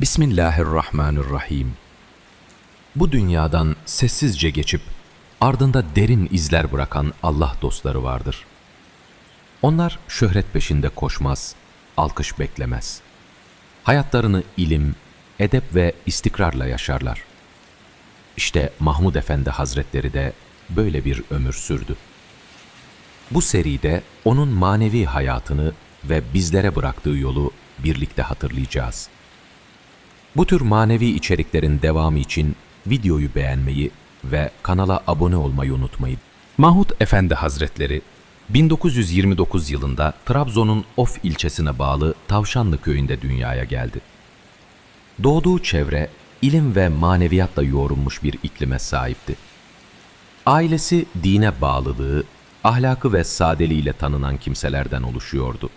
Bismillahirrahmanirrahim. Bu dünyadan sessizce geçip ardında derin izler bırakan Allah dostları vardır. Onlar şöhret peşinde koşmaz, alkış beklemez. Hayatlarını ilim, edep ve istikrarla yaşarlar. İşte Mahmud Efendi Hazretleri de böyle bir ömür sürdü. Bu seride onun manevi hayatını ve bizlere bıraktığı yolu birlikte hatırlayacağız. Bu tür manevi içeriklerin devamı için videoyu beğenmeyi ve kanala abone olmayı unutmayın. Mahmud Efendi Hazretleri 1929 yılında Trabzon'un Of ilçesine bağlı Tavşanlı köyünde dünyaya geldi. Doğduğu çevre ilim ve maneviyatla yoğrulmuş bir iklime sahipti. Ailesi dine bağlılığı, ahlakı ve sadeliğiyle tanınan kimselerden oluşuyordu.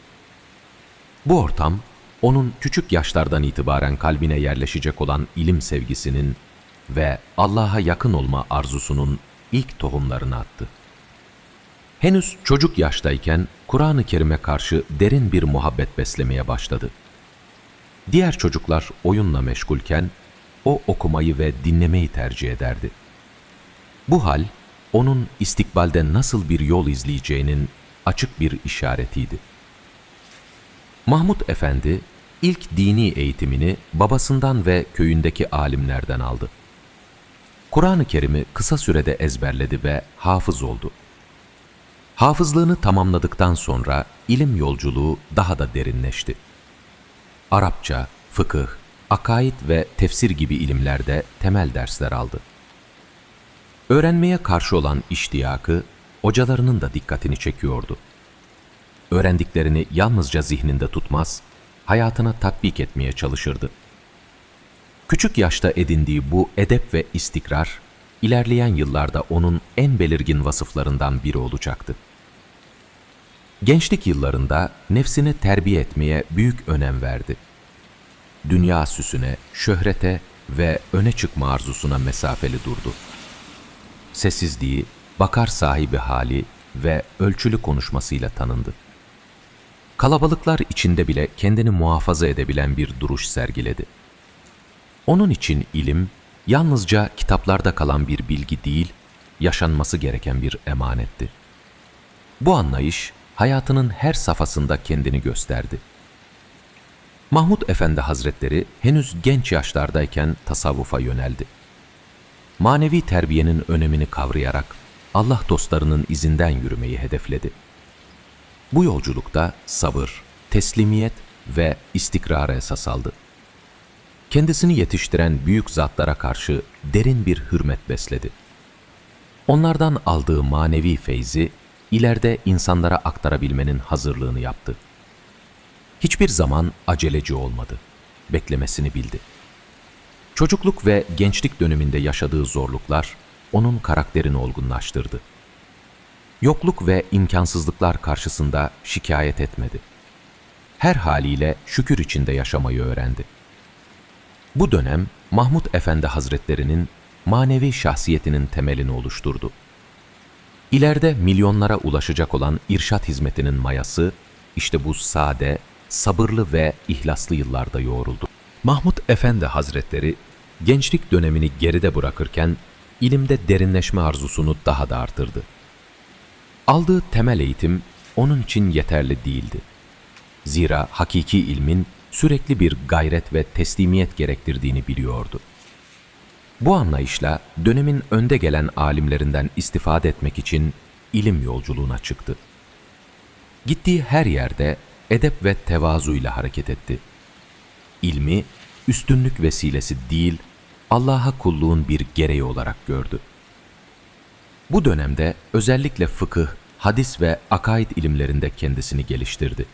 Bu ortam, onun küçük yaşlardan itibaren kalbine yerleşecek olan ilim sevgisinin ve Allah'a yakın olma arzusunun ilk tohumlarını attı. Henüz çocuk yaştayken Kur'an-ı Kerim'e karşı derin bir muhabbet beslemeye başladı. Diğer çocuklar oyunla meşgulken o okumayı ve dinlemeyi tercih ederdi. Bu hal onun istikbalde nasıl bir yol izleyeceğinin açık bir işaretiydi. Mahmud Efendi ilk dini eğitimini babasından ve köyündeki alimlerden aldı. Kur'an-ı Kerim'i kısa sürede ezberledi ve hafız oldu. Hafızlığını tamamladıktan sonra ilim yolculuğu daha da derinleşti. Arapça, fıkıh, akaid ve tefsir gibi ilimlerde temel dersler aldı. Öğrenmeye karşı olan iştiyakı, hocalarının da dikkatini çekiyordu. Öğrendiklerini yalnızca zihninde tutmaz, hayatına tatbik etmeye çalışırdı. Küçük yaşta edindiği bu edep ve istikrar, ilerleyen yıllarda onun en belirgin vasıflarından biri olacaktı. Gençlik yıllarında nefsini terbiye etmeye büyük önem verdi. Dünya süsüne, şöhrete ve öne çıkma arzusuna mesafeli durdu. Sessizliği, bakar sahibi hali ve ölçülü konuşmasıyla tanındı. Kalabalıklar içinde bile kendini muhafaza edebilen bir duruş sergiledi. Onun için ilim, yalnızca kitaplarda kalan bir bilgi değil, yaşanması gereken bir emanetti. Bu anlayış, hayatının her safhasında kendini gösterdi. Mahmud Efendi Hazretleri henüz genç yaşlardayken tasavvufa yöneldi. Manevi terbiyenin önemini kavrayarak Allah dostlarının izinden yürümeyi hedefledi. Bu yolculukta sabır, teslimiyet ve istikrara esas aldı. Kendisini yetiştiren büyük zatlara karşı derin bir hürmet besledi. Onlardan aldığı manevi feyzi ileride insanlara aktarabilmenin hazırlığını yaptı. Hiçbir zaman aceleci olmadı. Beklemesini bildi. Çocukluk ve gençlik döneminde yaşadığı zorluklar onun karakterini olgunlaştırdı. Yokluk ve imkansızlıklar karşısında şikayet etmedi. Her haliyle şükür içinde yaşamayı öğrendi. Bu dönem Mahmud Efendi Hazretlerinin manevi şahsiyetinin temelini oluşturdu. İleride milyonlara ulaşacak olan irşat hizmetinin mayası işte bu sade, sabırlı ve ihlaslı yıllarda yoğruldu. Mahmud Efendi Hazretleri gençlik dönemini geride bırakırken ilimde derinleşme arzusunu daha da artırdı. Aldığı temel eğitim onun için yeterli değildi. Zira hakiki ilmin sürekli bir gayret ve teslimiyet gerektirdiğini biliyordu. Bu anlayışla dönemin önde gelen alimlerinden istifade etmek için ilim yolculuğuna çıktı. Gittiği her yerde edep ve tevazuyla hareket etti. İlmi üstünlük vesilesi değil, Allah'a kulluğun bir gereği olarak gördü. Bu dönemde özellikle fıkıh, hadis ve akaid ilimlerinde kendisini geliştirdi.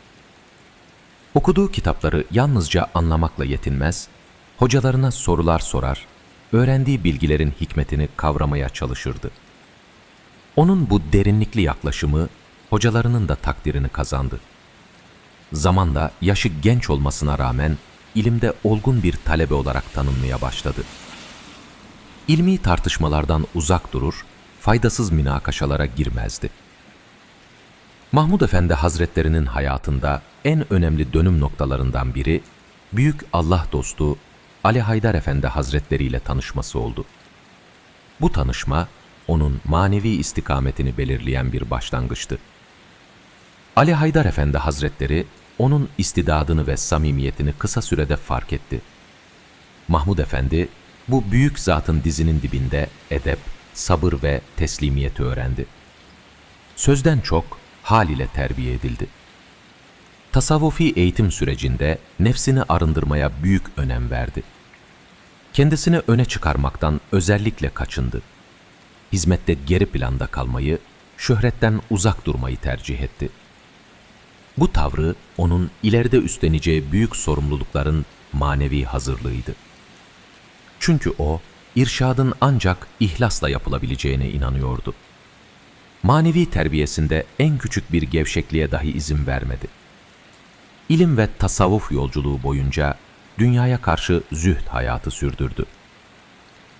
Okuduğu kitapları yalnızca anlamakla yetinmez, hocalarına sorular sorar, öğrendiği bilgilerin hikmetini kavramaya çalışırdı. Onun bu derinlikli yaklaşımı hocalarının da takdirini kazandı. Zamanla yaşı genç olmasına rağmen ilimde olgun bir talebe olarak tanınmaya başladı. İlmi tartışmalardan uzak durur, faydasız münakaşalara girmezdi. Mahmud Efendi Hazretlerinin hayatında en önemli dönüm noktalarından biri, büyük Allah dostu Ali Haydar Efendi Hazretleri ile tanışması oldu. Bu tanışma onun manevi istikametini belirleyen bir başlangıçtı. Ali Haydar Efendi Hazretleri onun istidadını ve samimiyetini kısa sürede fark etti. Mahmud Efendi bu büyük zatın dizinin dibinde edep, sabır ve teslimiyeti öğrendi. Sözden çok hal ile terbiye edildi. Tasavvufi eğitim sürecinde nefsini arındırmaya büyük önem verdi. Kendisini öne çıkarmaktan özellikle kaçındı. Hizmette geri planda kalmayı, şöhretten uzak durmayı tercih etti. Bu tavrı onun ileride üstleneceği büyük sorumlulukların manevi hazırlığıydı. Çünkü o, irşadın ancak ihlasla yapılabileceğine inanıyordu. Manevi terbiyesinde en küçük bir gevşekliğe dahi izin vermedi. İlim ve tasavvuf yolculuğu boyunca dünyaya karşı zühd hayatı sürdürdü.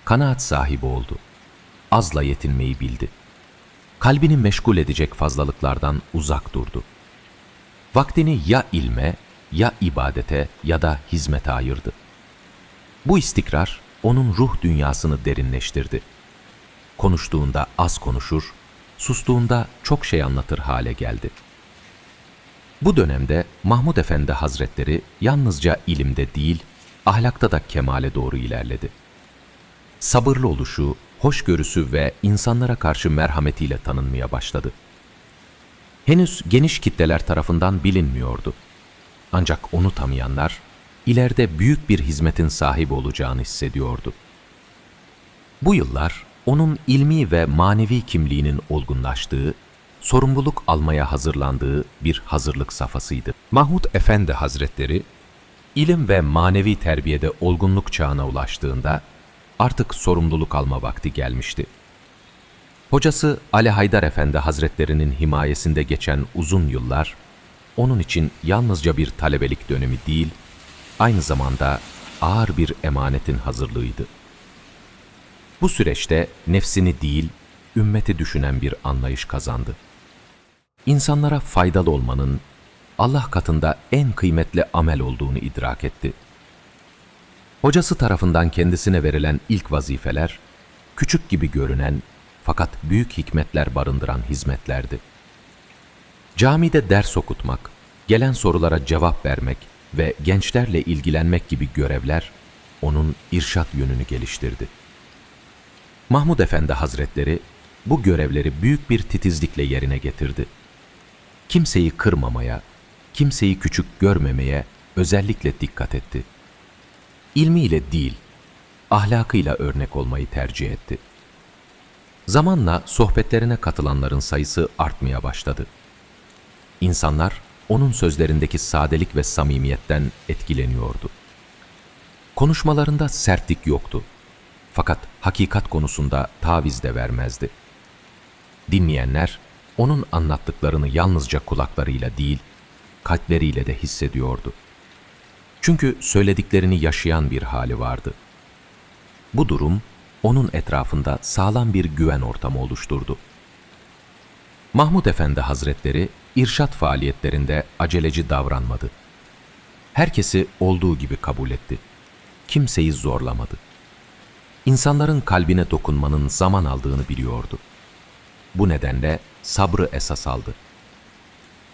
Kanaat sahibi oldu. Azla yetinmeyi bildi. Kalbini meşgul edecek fazlalıklardan uzak durdu. Vaktini ya ilme, ya ibadete ya da hizmete ayırdı. Bu istikrar onun ruh dünyasını derinleştirdi. Konuştuğunda az konuşur, sustuğunda çok şey anlatır hale geldi. Bu dönemde Mahmud Efendi Hazretleri yalnızca ilimde değil, ahlakta da kemale doğru ilerledi. Sabırlı oluşu, hoşgörüsü ve insanlara karşı merhametiyle tanınmaya başladı. Henüz geniş kitleler tarafından bilinmiyordu. Ancak onu tanıyanlar, ileride büyük bir hizmetin sahibi olacağını hissediyordu. Bu yıllar onun ilmi ve manevi kimliğinin olgunlaştığı, sorumluluk almaya hazırlandığı bir hazırlık safhasıydı. Mahmud Efendi Hazretleri, ilim ve manevi terbiyede olgunluk çağına ulaştığında artık sorumluluk alma vakti gelmişti. Hocası Ali Haydar Efendi Hazretlerinin himayesinde geçen uzun yıllar, onun için yalnızca bir talebelik dönemi değil, aynı zamanda ağır bir emanetin hazırlığıydı. Bu süreçte nefsini değil, ümmeti düşünen bir anlayış kazandı. İnsanlara faydalı olmanın Allah katında en kıymetli amel olduğunu idrak etti. Hocası tarafından kendisine verilen ilk vazifeler, küçük gibi görünen fakat büyük hikmetler barındıran hizmetlerdi. Camide ders okutmak, gelen sorulara cevap vermek ve gençlerle ilgilenmek gibi görevler onun irşat yönünü geliştirdi. Mahmud Efendi Hazretleri bu görevleri büyük bir titizlikle yerine getirdi. Kimseyi kırmamaya, kimseyi küçük görmemeye özellikle dikkat etti. İlmiyle değil, ahlakıyla örnek olmayı tercih etti. Zamanla sohbetlerine katılanların sayısı artmaya başladı. İnsanlar onun sözlerindeki sadelik ve samimiyetten etkileniyordu. Konuşmalarında sertlik yoktu. Fakat hakikat konusunda taviz de vermezdi. Dinleyenler onun anlattıklarını yalnızca kulaklarıyla değil, kalpleriyle de hissediyordu. Çünkü söylediklerini yaşayan bir hali vardı. Bu durum onun etrafında sağlam bir güven ortamı oluşturdu. Mahmud Efendi Hazretleri irşat faaliyetlerinde aceleci davranmadı. Herkesi olduğu gibi kabul etti. Kimseyi zorlamadı. İnsanların kalbine dokunmanın zaman aldığını biliyordu. Bu nedenle sabrı esas aldı.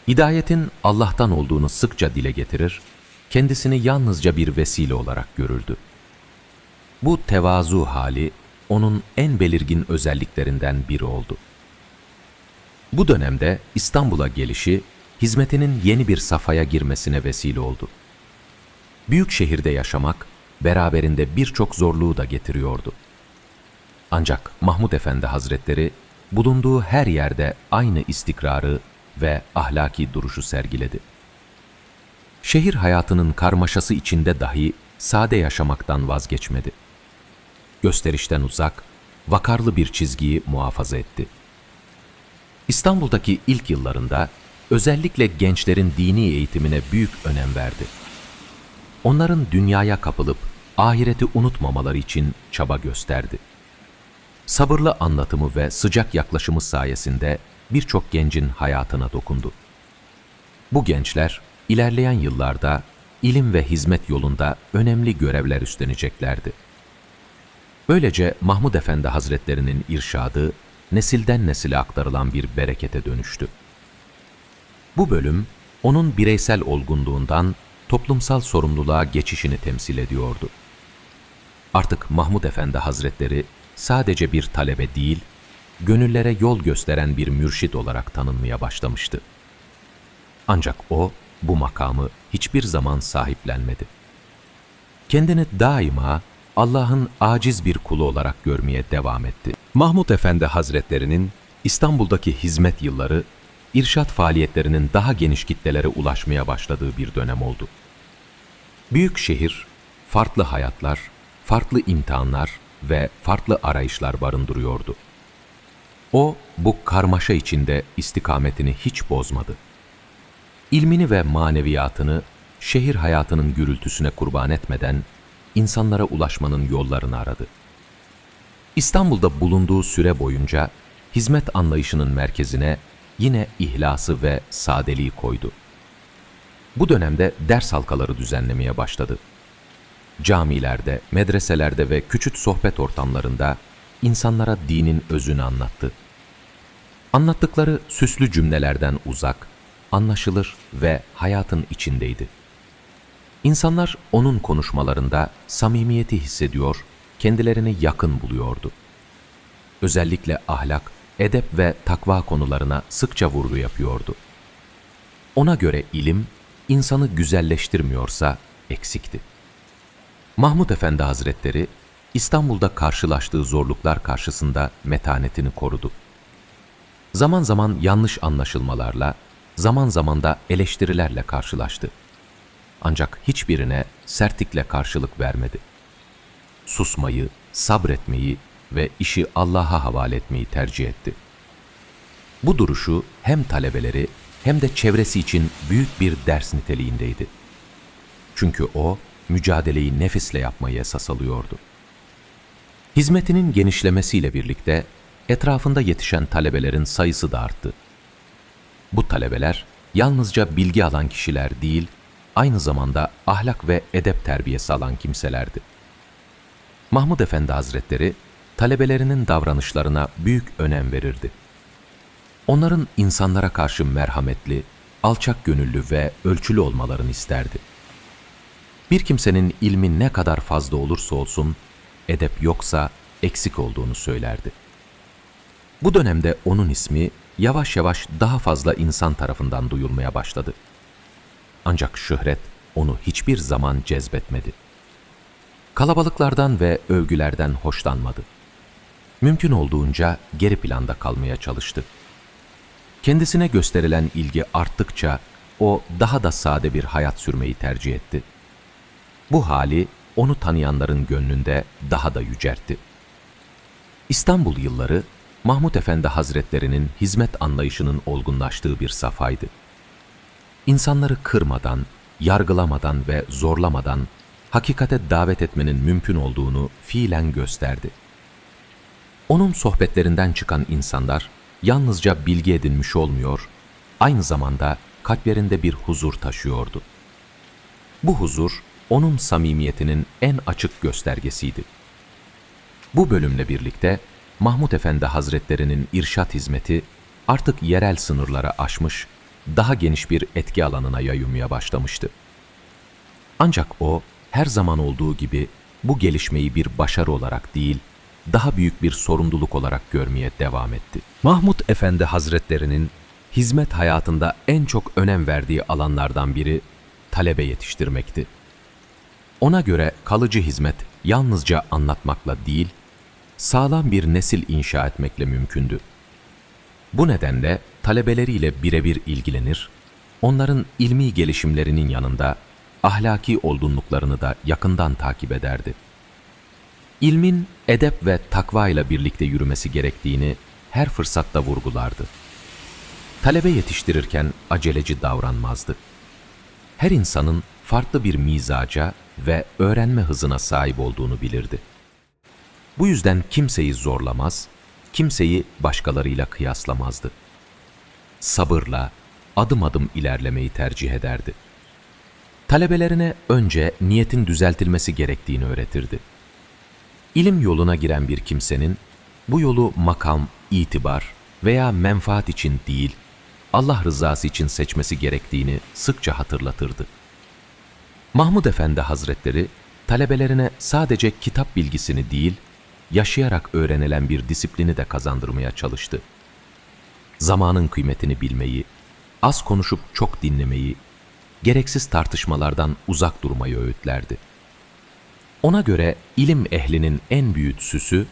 Hidayetin Allah'tan olduğunu sıkça dile getirir, kendisini yalnızca bir vesile olarak görürdü. Bu tevazu hali onun en belirgin özelliklerinden biri oldu. Bu dönemde İstanbul'a gelişi, hizmetinin yeni bir safhaya girmesine vesile oldu. Büyük şehirde yaşamak, beraberinde birçok zorluğu da getiriyordu. Ancak Mahmud Efendi Hazretleri, bulunduğu her yerde aynı istikrarı ve ahlaki duruşu sergiledi. Şehir hayatının karmaşası içinde dahi sade yaşamaktan vazgeçmedi. Gösterişten uzak, vakarlı bir çizgiyi muhafaza etti. İstanbul'daki ilk yıllarında özellikle gençlerin dini eğitimine büyük önem verdi. Onların dünyaya kapılıp ahireti unutmamaları için çaba gösterdi. Sabırlı anlatımı ve sıcak yaklaşımı sayesinde birçok gencin hayatına dokundu. Bu gençler ilerleyen yıllarda ilim ve hizmet yolunda önemli görevler üstleneceklerdi. Böylece Mahmud Efendi Hazretlerinin irşadı nesilden nesile aktarılan bir berekete dönüştü. Bu bölüm onun bireysel olgunluğundan toplumsal sorumluluğa geçişini temsil ediyordu. Artık Mahmud Efendi Hazretleri sadece bir talebe değil, gönüllere yol gösteren bir mürşit olarak tanınmaya başlamıştı. Ancak o bu makamı hiçbir zaman sahiplenmedi. Kendini daima Allah'ın aciz bir kulu olarak görmeye devam etti. Mahmud Efendi Hazretlerinin İstanbul'daki hizmet yılları, irşat faaliyetlerinin daha geniş kitlelere ulaşmaya başladığı bir dönem oldu. Büyük şehir, farklı hayatlar, farklı imtihanlar ve farklı arayışlar barındırıyordu. O bu karmaşa içinde istikametini hiç bozmadı. İlmini ve maneviyatını şehir hayatının gürültüsüne kurban etmeden insanlara ulaşmanın yollarını aradı. İstanbul'da bulunduğu süre boyunca hizmet anlayışının merkezine yine ihlası ve sadeliği koydu. Bu dönemde ders halkaları düzenlemeye başladı. Camilerde, medreselerde ve küçük sohbet ortamlarında insanlara dinin özünü anlattı. Anlattıkları süslü cümlelerden uzak, anlaşılır ve hayatın içindeydi. İnsanlar onun konuşmalarında samimiyeti hissediyor, kendilerini yakın buluyordu. Özellikle ahlak, edep ve takva konularına sıkça vurgu yapıyordu. Ona göre ilim, insanı güzelleştirmiyorsa eksikti. Mahmud Efendi Hazretleri, İstanbul'da karşılaştığı zorluklar karşısında metanetini korudu. Zaman zaman yanlış anlaşılmalarla, zaman zaman da eleştirilerle karşılaştı. Ancak hiçbirine sertlikle karşılık vermedi. Susmayı, sabretmeyi ve işi Allah'a havale etmeyi tercih etti. Bu duruşu hem talebeleri hem de çevresi için büyük bir ders niteliğindeydi. Çünkü o, mücadeleyi nefisle yapmayı esas alıyordu. Hizmetinin genişlemesiyle birlikte etrafında yetişen talebelerin sayısı da arttı. Bu talebeler yalnızca bilgi alan kişiler değil, aynı zamanda ahlak ve edep terbiyesi alan kimselerdi. Mahmud Efendi Hazretleri, talebelerinin davranışlarına büyük önem verirdi. Onların insanlara karşı merhametli, alçak gönüllü ve ölçülü olmalarını isterdi. Bir kimsenin ilmi ne kadar fazla olursa olsun, edep yoksa eksik olduğunu söylerdi. Bu dönemde onun ismi yavaş yavaş daha fazla insan tarafından duyulmaya başladı. Ancak şöhret onu hiçbir zaman cezbetmedi. Kalabalıklardan ve övgülerden hoşlanmadı. Mümkün olduğunca geri planda kalmaya çalıştı. Kendisine gösterilen ilgi arttıkça o daha da sade bir hayat sürmeyi tercih etti. Bu hali onu tanıyanların gönlünde daha da yücertti. İstanbul yılları Mahmud Efendi Hazretlerinin hizmet anlayışının olgunlaştığı bir safhaydı. İnsanları kırmadan, yargılamadan ve zorlamadan hakikate davet etmenin mümkün olduğunu fiilen gösterdi. Onun sohbetlerinden çıkan insanlar yalnızca bilgi edinmiş olmuyor, aynı zamanda kalplerinde bir huzur taşıyordu. Bu huzur onun samimiyetinin en açık göstergesiydi. Bu bölümle birlikte Mahmud Efendi Hazretlerinin irşat hizmeti artık yerel sınırlara aşmış, daha geniş bir etki alanına yayılmaya başlamıştı. Ancak o her zaman olduğu gibi bu gelişmeyi bir başarı olarak değil, daha büyük bir sorumluluk olarak görmeye devam etti. Mahmud Efendi Hazretlerinin hizmet hayatında en çok önem verdiği alanlardan biri talebe yetiştirmekti. Ona göre kalıcı hizmet yalnızca anlatmakla değil, sağlam bir nesil inşa etmekle mümkündü. Bu nedenle talebeleriyle birebir ilgilenir, onların ilmi gelişimlerinin yanında ahlaki olgunluklarını da yakından takip ederdi. İlmin edep ve takva ile birlikte yürümesi gerektiğini her fırsatta vurgulardı. Talebe yetiştirirken aceleci davranmazdı. Her insanın farklı bir mizaca ve öğrenme hızına sahip olduğunu bilirdi. Bu yüzden kimseyi zorlamaz, kimseyi başkalarıyla kıyaslamazdı. Sabırla, adım adım ilerlemeyi tercih ederdi. Talebelerine önce niyetin düzeltilmesi gerektiğini öğretirdi. İlim yoluna giren bir kimsenin bu yolu makam, itibar veya menfaat için değil, Allah rızası için seçmesi gerektiğini sıkça hatırlatırdı. Mahmud Efendi Hazretleri talebelerine sadece kitap bilgisini değil, yaşayarak öğrenilen bir disiplini de kazandırmaya çalıştı. Zamanın kıymetini bilmeyi, az konuşup çok dinlemeyi, gereksiz tartışmalardan uzak durmayı öğütlerdi. Ona göre ilim ehlinin en büyük süsü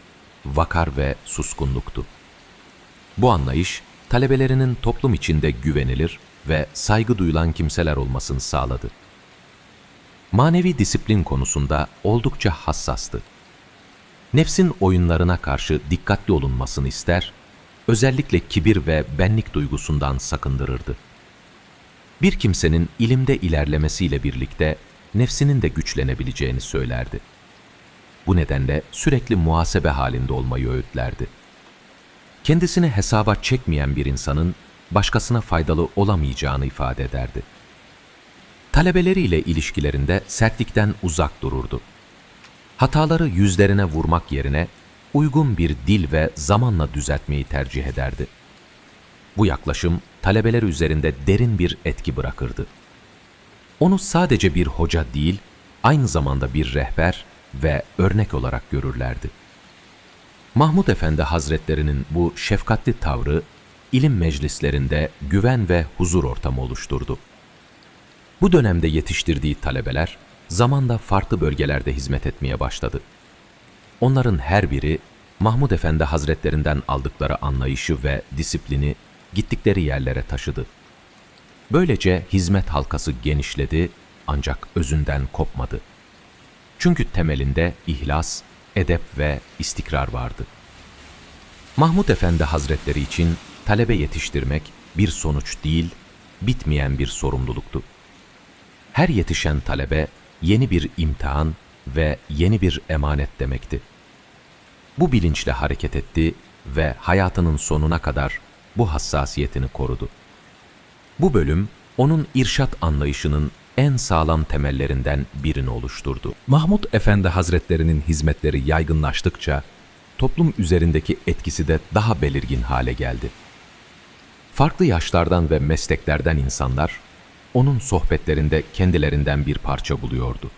vakar ve suskunluktu. Bu anlayış talebelerinin toplum içinde güvenilir ve saygı duyulan kimseler olmasını sağladı. Manevi disiplin konusunda oldukça hassastı. Nefsin oyunlarına karşı dikkatli olunmasını ister, özellikle kibir ve benlik duygusundan sakındırırdı. Bir kimsenin ilimde ilerlemesiyle birlikte nefsinin de güçlenebileceğini söylerdi. Bu nedenle sürekli muhasebe halinde olmayı öğütlerdi. Kendisini hesaba çekmeyen bir insanın başkasına faydalı olamayacağını ifade ederdi. Talebeleriyle ilişkilerinde sertlikten uzak dururdu. Hataları yüzlerine vurmak yerine uygun bir dil ve zamanla düzeltmeyi tercih ederdi. Bu yaklaşım talebeler üzerinde derin bir etki bırakırdı. Onu sadece bir hoca değil, aynı zamanda bir rehber ve örnek olarak görürlerdi. Mahmud Efendi Hazretlerinin bu şefkatli tavrı ilim meclislerinde güven ve huzur ortamı oluşturdu. Bu dönemde yetiştirdiği talebeler zamanla farklı bölgelerde hizmet etmeye başladı. Onların her biri Mahmud Efendi Hazretlerinden aldıkları anlayışı ve disiplini gittikleri yerlere taşıdı. Böylece hizmet halkası genişledi ancak özünden kopmadı. Çünkü temelinde ihlas, edep ve istikrar vardı. Mahmud Efendi Hazretleri için talebe yetiştirmek bir sonuç değil, bitmeyen bir sorumluluktu. Her yetişen talebe yeni bir imtihan ve yeni bir emanet demekti. Bu bilinçle hareket etti ve hayatının sonuna kadar bu hassasiyetini korudu. Bu bölüm onun irşat anlayışının en sağlam temellerinden birini oluşturdu. Mahmud Efendi Hazretlerinin hizmetleri yaygınlaştıkça toplum üzerindeki etkisi de daha belirgin hale geldi. Farklı yaşlardan ve mesleklerden insanlar onun sohbetlerinde kendilerinden bir parça buluyordu.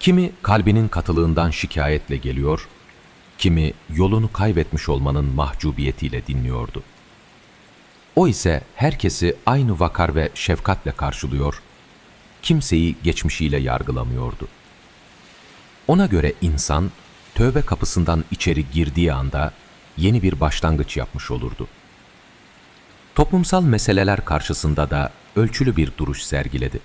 Kimi kalbinin katılığından şikayetle geliyor, kimi yolunu kaybetmiş olmanın mahcubiyetiyle dinliyordu. O ise herkesi aynı vakar ve şefkatle karşılıyor, kimseyi geçmişiyle yargılamıyordu. Ona göre insan, tövbe kapısından içeri girdiği anda yeni bir başlangıç yapmış olurdu. Toplumsal meseleler karşısında da ölçülü bir duruş sergiledi.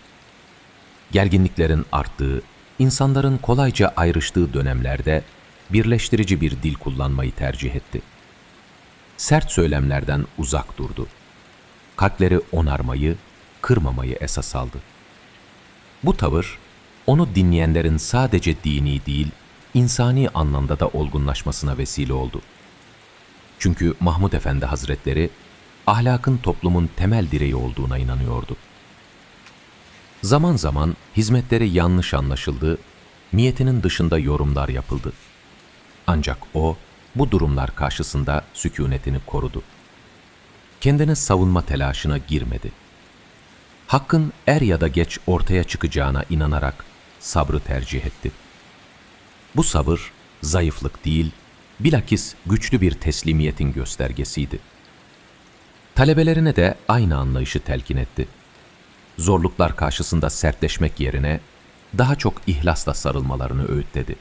Gerginliklerin arttığı, insanların kolayca ayrıştığı dönemlerde birleştirici bir dil kullanmayı tercih etti. Sert söylemlerden uzak durdu. Kalpleri onarmayı, kırmamayı esas aldı. Bu tavır, onu dinleyenlerin sadece dini değil, insani anlamda da olgunlaşmasına vesile oldu. Çünkü Mahmud Efendi Hazretleri, ahlakın toplumun temel direği olduğuna inanıyordu. Zaman zaman hizmetleri yanlış anlaşıldı, niyetinin dışında yorumlar yapıldı. Ancak o, bu durumlar karşısında sükunetini korudu. Kendini savunma telaşına girmedi. Hakkın er ya da geç ortaya çıkacağına inanarak sabrı tercih etti. Bu sabır, zayıflık değil, bilakis güçlü bir teslimiyetin göstergesiydi. Talebelerine de aynı anlayışı telkin etti. Zorluklar karşısında sertleşmek yerine daha çok ihlasla sarılmalarını öğütledi.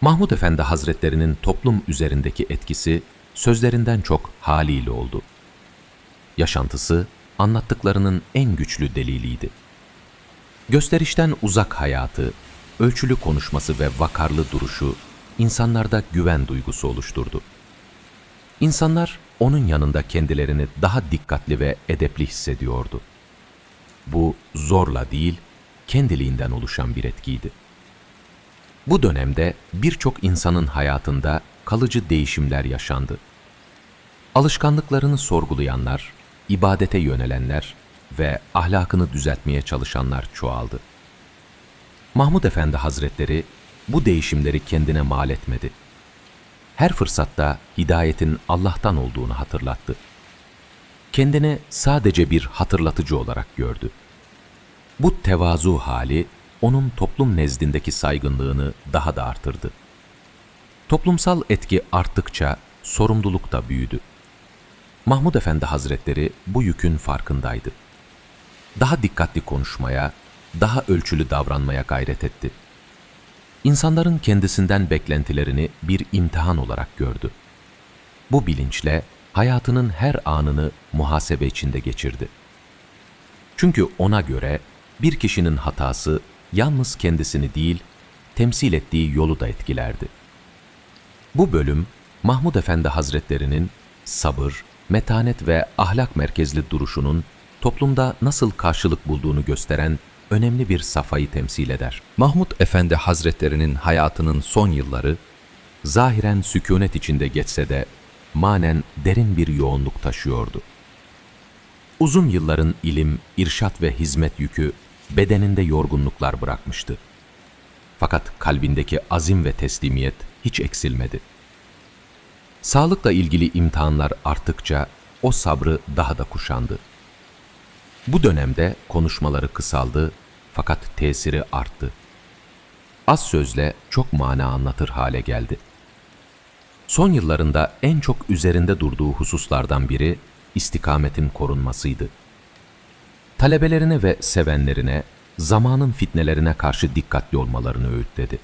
Mahmud Efendi Hazretlerinin toplum üzerindeki etkisi sözlerinden çok haliyle oldu. Yaşantısı anlattıklarının en güçlü deliliydi. Gösterişten uzak hayatı, ölçülü konuşması ve vakarlı duruşu insanlarda güven duygusu oluşturdu. İnsanlar onun yanında kendilerini daha dikkatli ve edepli hissediyordu. Bu zorla değil, kendiliğinden oluşan bir etkiydi. Bu dönemde birçok insanın hayatında kalıcı değişimler yaşandı. Alışkanlıklarını sorgulayanlar, ibadete yönelenler, ve ahlakını düzeltmeye çalışanlar çoğaldı. Mahmud Efendi Hazretleri bu değişimleri kendine mal etmedi. Her fırsatta hidayetin Allah'tan olduğunu hatırlattı. Kendini sadece bir hatırlatıcı olarak gördü. Bu tevazu hali onun toplum nezdindeki saygınlığını daha da artırdı. Toplumsal etki arttıkça sorumluluk da büyüdü. Mahmud Efendi Hazretleri bu yükün farkındaydı. Daha dikkatli konuşmaya, daha ölçülü davranmaya gayret etti. İnsanların kendisinden beklentilerini bir imtihan olarak gördü. Bu bilinçle hayatının her anını muhasebe içinde geçirdi. Çünkü ona göre bir kişinin hatası yalnız kendisini değil, temsil ettiği yolu da etkilerdi. Bu bölüm Mahmud Efendi Hazretlerinin sabır, metanet ve ahlak merkezli duruşunun toplumda nasıl karşılık bulduğunu gösteren önemli bir safayı temsil eder. Mahmud Efendi Hazretlerinin hayatının son yılları zahiren sükunet içinde geçse de manen derin bir yoğunluk taşıyordu. Uzun yılların ilim, irşat ve hizmet yükü bedeninde yorgunluklar bırakmıştı. Fakat kalbindeki azim ve teslimiyet hiç eksilmedi. Sağlıkla ilgili imtihanlar arttıkça o sabrı daha da kuşandı. Bu dönemde konuşmaları kısaldı fakat tesiri arttı. Az sözle çok mana anlatır hale geldi. Son yıllarında en çok üzerinde durduğu hususlardan biri istikametin korunmasıydı. Talebelerine ve sevenlerine zamanın fitnelerine karşı dikkatli olmalarını öğütledi.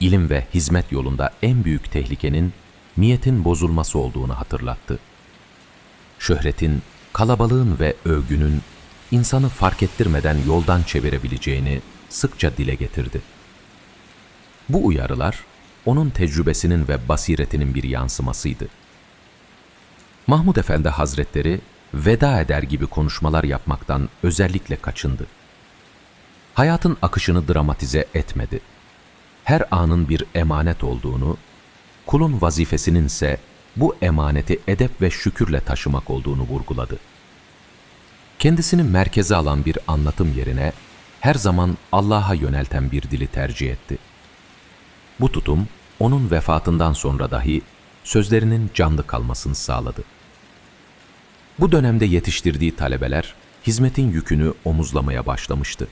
İlim ve hizmet yolunda en büyük tehlikenin niyetin bozulması olduğunu hatırlattı. Şöhretin, kalabalığın ve övgünün insanı fark ettirmeden yoldan çevirebileceğini sıkça dile getirdi. Bu uyarılar onun tecrübesinin ve basiretinin bir yansımasıydı. Mahmud Efendi Hazretleri veda eder gibi konuşmalar yapmaktan özellikle kaçındı. Hayatın akışını dramatize etmedi. Her anın bir emanet olduğunu, kulun vazifesinin ise bu emaneti edep ve şükürle taşımak olduğunu vurguladı. Kendisini merkeze alan bir anlatım yerine her zaman Allah'a yönelten bir dili tercih etti. Bu tutum onun vefatından sonra dahi sözlerinin canlı kalmasını sağladı. Bu dönemde yetiştirdiği talebeler hizmetin yükünü omuzlamaya başlamıştı.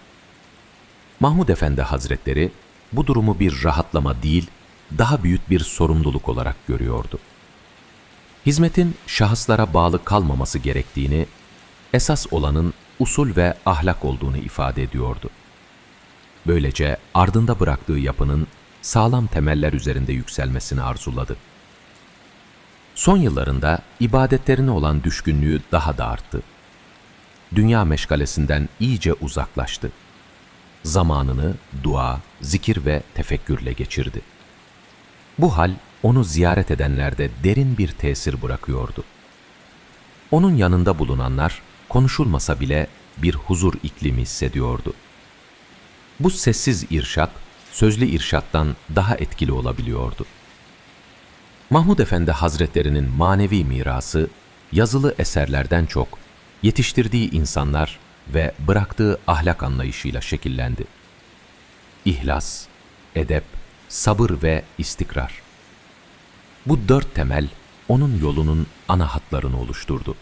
Mahmud Efendi Hazretleri bu durumu bir rahatlama değil, daha büyük bir sorumluluk olarak görüyordu. Hizmetin şahıslara bağlı kalmaması gerektiğini, esas olanın usul ve ahlak olduğunu ifade ediyordu. Böylece ardında bıraktığı yapının sağlam temeller üzerinde yükselmesini arzuladı. Son yıllarında ibadetlerine olan düşkünlüğü daha da arttı. Dünya meşgalesinden iyice uzaklaştı. Zamanını dua, zikir ve tefekkürle geçirdi. Bu hal onu ziyaret edenlerde derin bir tesir bırakıyordu. Onun yanında bulunanlar konuşulmasa bile bir huzur iklimi hissediyordu. Bu sessiz irşat, sözlü irşattan daha etkili olabiliyordu. Mahmud Efendi Hazretlerinin manevi mirası, yazılı eserlerden çok, yetiştirdiği insanlar ve bıraktığı ahlak anlayışıyla şekillendi. İhlas, edep, sabır ve istikrar. Bu dört temel onun yolunun ana hatlarını oluşturdu.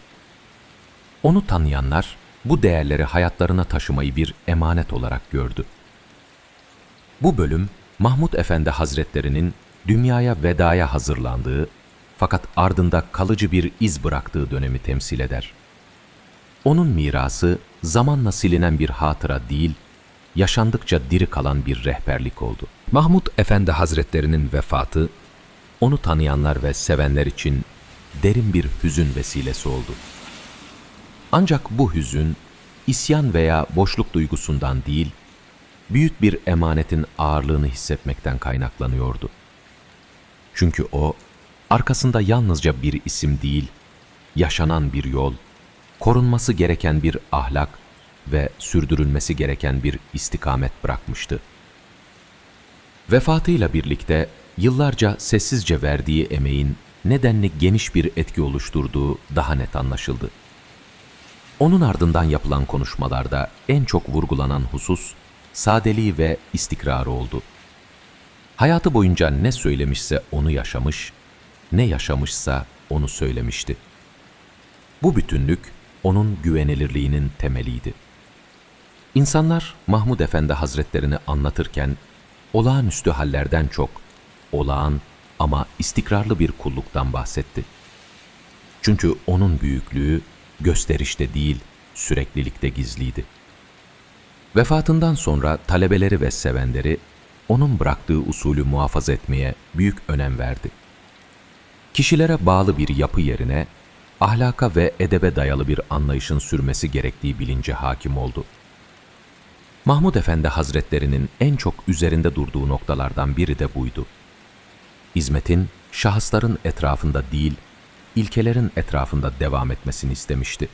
Onu tanıyanlar bu değerleri hayatlarına taşımayı bir emanet olarak gördü. Bu bölüm Mahmud Efendi Hazretlerinin dünyaya vedaya hazırlandığı fakat ardında kalıcı bir iz bıraktığı dönemi temsil eder. Onun mirası zamanla silinen bir hatıra değil, yaşandıkça diri kalan bir rehberlik oldu. Mahmud Efendi Hazretlerinin vefatı, onu tanıyanlar ve sevenler için derin bir hüzün vesilesi oldu. Ancak bu hüzün, isyan veya boşluk duygusundan değil, büyük bir emanetin ağırlığını hissetmekten kaynaklanıyordu. Çünkü o, arkasında yalnızca bir isim değil, yaşanan bir yol, korunması gereken bir ahlak ve sürdürülmesi gereken bir istikamet bırakmıştı. Vefatıyla birlikte yıllarca sessizce verdiği emeğin nedenli geniş bir etki oluşturduğu daha net anlaşıldı. Onun ardından yapılan konuşmalarda en çok vurgulanan husus sadeliği ve istikrarı oldu. Hayatı boyunca ne söylemişse onu yaşamış, ne yaşamışsa onu söylemişti. Bu bütünlük onun güvenilirliğinin temeliydi. İnsanlar Mahmud Efendi Hazretlerini anlatırken olağanüstü hallerden çok olağan ama istikrarlı bir kulluktan bahsetti. Çünkü onun büyüklüğü gösterişte değil, süreklilikte gizliydi. Vefatından sonra talebeleri ve sevenleri onun bıraktığı usulü muhafaza etmeye büyük önem verdi. Kişilere bağlı bir yapı yerine ahlaka ve edebe dayalı bir anlayışın sürmesi gerektiği bilince hakim oldu. Mahmud Efendi Hazretlerinin en çok üzerinde durduğu noktalardan biri de buydu. Hizmetin şahısların etrafında değil, ilkelerin etrafında devam etmesini istemişti.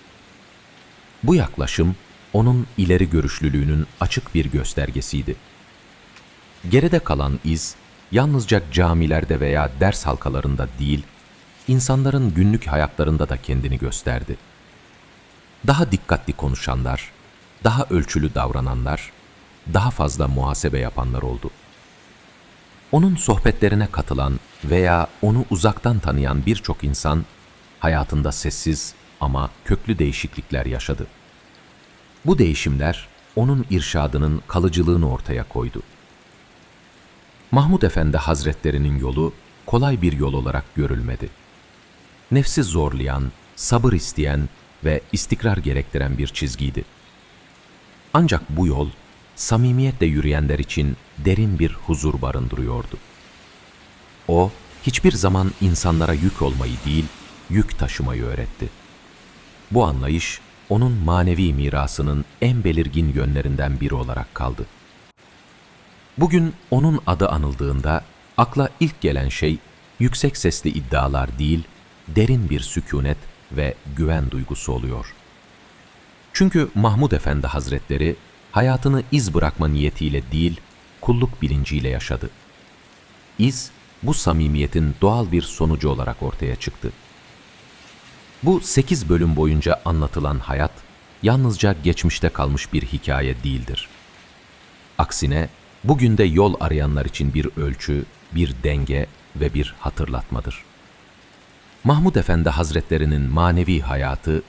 Bu yaklaşım onun ileri görüşlülüğünün açık bir göstergesiydi. Geride kalan iz yalnızca camilerde veya ders halkalarında değil, insanların günlük hayatlarında da kendini gösterdi. Daha dikkatli konuşanlar, daha ölçülü davrananlar, daha fazla muhasebe yapanlar oldu. Onun sohbetlerine katılan veya onu uzaktan tanıyan birçok insan hayatında sessiz ama köklü değişiklikler yaşadı. Bu değişimler onun irşadının kalıcılığını ortaya koydu. Mahmud Efendi Hazretlerinin yolu kolay bir yol olarak görülmedi. Nefsi zorlayan, sabır isteyen ve istikrar gerektiren bir çizgiydi. Ancak bu yol samimiyetle yürüyenler için derin bir huzur barındırıyordu. O, hiçbir zaman insanlara yük olmayı değil, yük taşımayı öğretti. Bu anlayış, onun manevi mirasının en belirgin yönlerinden biri olarak kaldı. Bugün onun adı anıldığında akla ilk gelen şey yüksek sesli iddialar değil, derin bir sükunet ve güven duygusu oluyor. Çünkü Mahmud Efendi Hazretleri hayatını iz bırakma niyetiyle değil, kulluk bilinciyle yaşadı. İz, bu samimiyetin doğal bir sonucu olarak ortaya çıktı. Bu sekiz bölüm boyunca anlatılan hayat, yalnızca geçmişte kalmış bir hikaye değildir. Aksine, bugün de yol arayanlar için bir ölçü, bir denge ve bir hatırlatmadır. Mahmud Efendi Hazretlerinin manevi hayatı,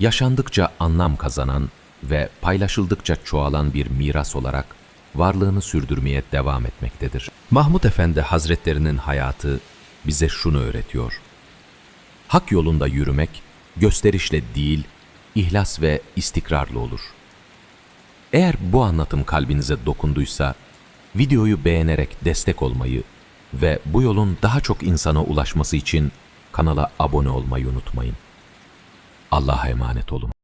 yaşandıkça anlam kazanan ve paylaşıldıkça çoğalan bir miras olarak varlığını sürdürmeye devam etmektedir. Mahmud Efendi Hazretlerinin hayatı bize şunu öğretiyor. Hak yolunda yürümek gösterişle değil, ihlas ve istikrarlı olur. Eğer bu anlatım kalbinize dokunduysa, videoyu beğenerek destek olmayı ve bu yolun daha çok insana ulaşması için kanala abone olmayı unutmayın. Allah'a emanet olun.